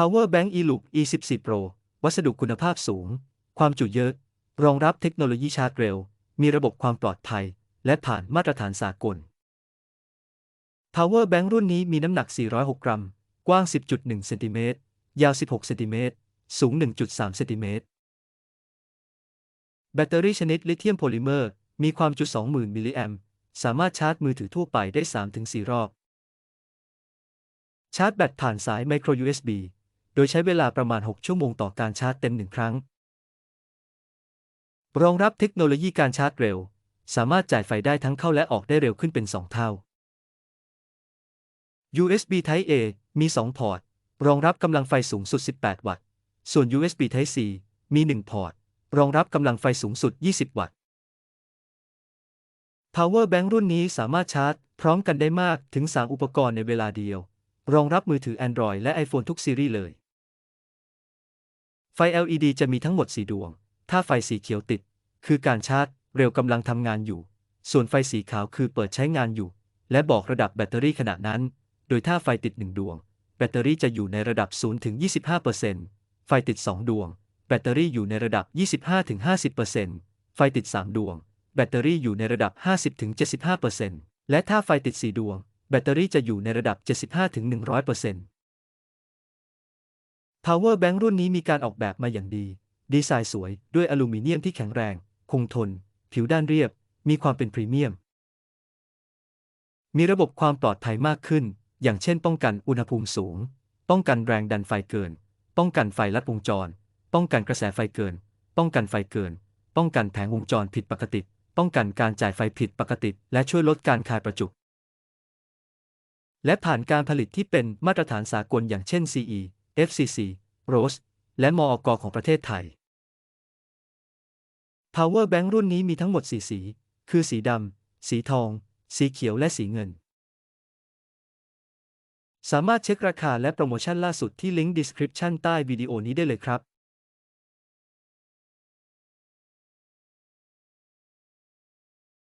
Power Bank eLoop E14 Pro วัสดุคุณภาพสูง ความจุเยอะ รองรับเทคโนโลยีชาร์จเร็ว มีระบบความปลอดภัย และผ่านมาตรฐานสากล Power Bank รุ่นนี้มีน้ำหนัก 406 กรัม กว้าง 10.1 เซนติเมตร ยาว 16 เซนติเมตร สูง 1.3 เซนติเมตร แบตเตอรี่ชนิดลิเธียมโพลิเมอร์ มีความจุ 20,000 มิลลิแอมป์ สามารถชาร์จมือถือทั่วไปได้ 3-4 รอบ ชาร์จแบตผ่านสาย Micro USB โดยใช้เวลาประมาณ 6 ชั่วโมงต่อการชาร์จเต็ม1ครั้ง รองรับเทคโนโลยีการชาร์จเร็ว สามารถจ่ายไฟได้ทั้งเข้าและออกได้เร็วขึ้นเป็น 2 เท่า USB Type A มี 2 พอร์ต รองรับกำลังไฟสูงสุด 18 วัตต์ ส่วน USB Type C มี 1 พอร์ต รองรับกำลังไฟสูงสุด 20 วัตต์ Power Bank รุ่นนี้สามารถชาร์จ พร้อมกันได้มากถึง 3 อุปกรณ์ในเวลาเดียว รองรับมือถือ Android และ iPhone ทุกซีรีส์เลย ไฟ LED จะมีทั้งหมด 4 ดวง ถ้าไฟสีเขียวติด คือการชาร์จ เร็วกำลังทำงานอยู่ ส่วนไฟสีขาวคือเปิดใช้งานอยู่ และบอกระดับแบตเตอรี่ขณะนั้น โดยถ้าไฟติด 1 ดวง แบตเตอรี่จะอยู่ในระดับ0ถึง25%ไฟติด 2 ดวง แบตเตอรี่อยู่ในระดับ 25ถึง50%ไฟติด 3 ดวง แบตเตอรี่อยู่ในระดับ 50ถึง75%และถ้าไฟติด 4 ดวง แบตเตอรี่จะอยู่ในระดับ 75ถึง100% Power Bank รุ่นนี้มีการออกแบบมาอย่างดี ดีไซน์สวยด้วยอลูมิเนียมที่แข็งแรง คงทน ผิวด้านเรียบ มีความเป็นพรีเมียม มีระบบความปลอดภัยมากขึ้น อย่างเช่น ป้องกันอุณหภูมิสูง ป้องกันแรงดันไฟเกิน ป้องกันไฟลัดวงจร ป้องกันกระแสไฟเกิน ป้องกันไฟเกิน ป้องกันแผงวงจรผิดปกติ ป้องกันการจ่ายไฟผิดปกติ และช่วยลดการคายประจุและผ่านการผลิตที่เป็นมาตรฐานสากลอย่างเช่น CE FCC ROSE และมอกของประเทศไทย Power Bank รุ่นนี้มีทั้งหมด 4 สี คือสีดำ สีทอง สีเขียวและสีเงิน สามารถเช็คราคาและโปรโมชั่นล่าสุดที่ลิงก์ description ใต้วิดีโอนี้ได้เลยครับ